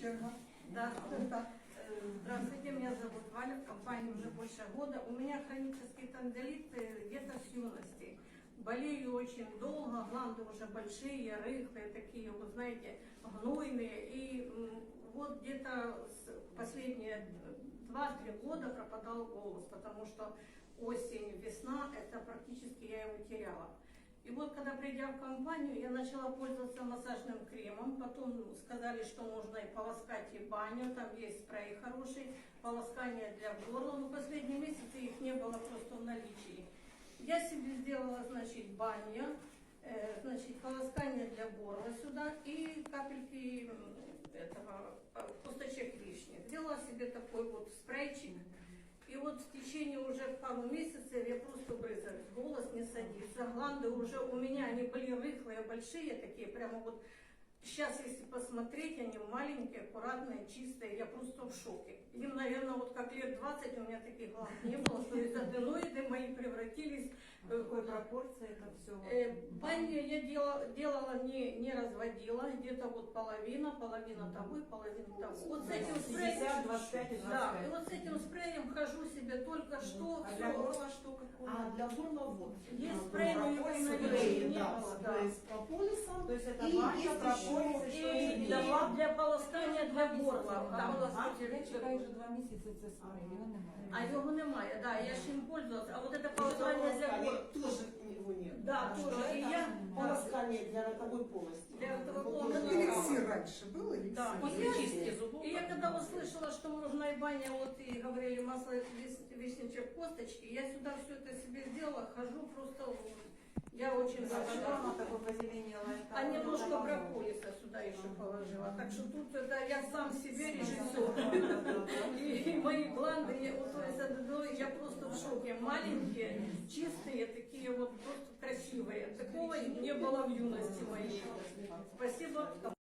черга. Да. Э, Здравствуйте, меня зовут Валя, в компании уже больше года. У меня хронический тонзиллит э, где-то с юности. Болею очень долго, гланды уже большие, рыхлые, такие, вы знаете, гнойные. И вот где-то последние 2-3 года пропадал голос, потому что осень, весна, это практически я его теряла. И вот когда придя в компанию, я начала пользоваться массажным кремом, потом сказали, что можно и полоскать и баню, там есть спрей хороший, полоскание для горла, но последние месяцы их не было просто в наличии. Я себе сделала, значит, баню, э, значит, полоскание для горла сюда и капельки этого э, косточек вишни. Сделала себе такой вот спрейчик. И вот уже пару месяцев я просто брызгаюсь, голос не садится, гланды уже у меня, они были рыхлые, большие такие, прямо вот Сейчас, если посмотреть, они маленькие, аккуратные, чистые, я просто в шоке. Им, наверное, вот как лет 20 у меня таких глаз не было, то есть аденоиды мои превратились В какой пропорции это все? Э, Баню я делала, делала не, не разводила, где-то вот половина, половина того и половина того. Вот с этим спреем, 50, 25 и 25. да, и вот с этим спреем хожу себе только что, А для всё. горла что какое? А для горла вот. Есть А, спрей, но его прополис, и на спрей, лице не да, было, да. спрей с прополисом. То есть это И баня, есть прополис, еще- и что И это для, делает? для полоскания для горла. А, Там а, Я чекаю вже два місяці це спрей, його немає. А його немає, да, я ж їм пользувалась. А вот это полоскание для Полоскания горла. тоже его нет. Да, тоже. И я Полоскание для ротовой полости. Для ротовой Вот полости. он- Как эликсир раньше был, эликсир. Да, и После я, чистки зубов. и я когда услышала, что можно и баня, вот и говорили масло вис- вишничек косточки, я сюда все это себе сделала, хожу просто, я очень позеленело? А немножко прополиса сюда еще положила. Так что тут это я сам себе режиссер. И мои гланды, ну, я просто в шоке. Маленькие, чистые, такие вот просто красивые. Такого не было в юности моей. Спасибо.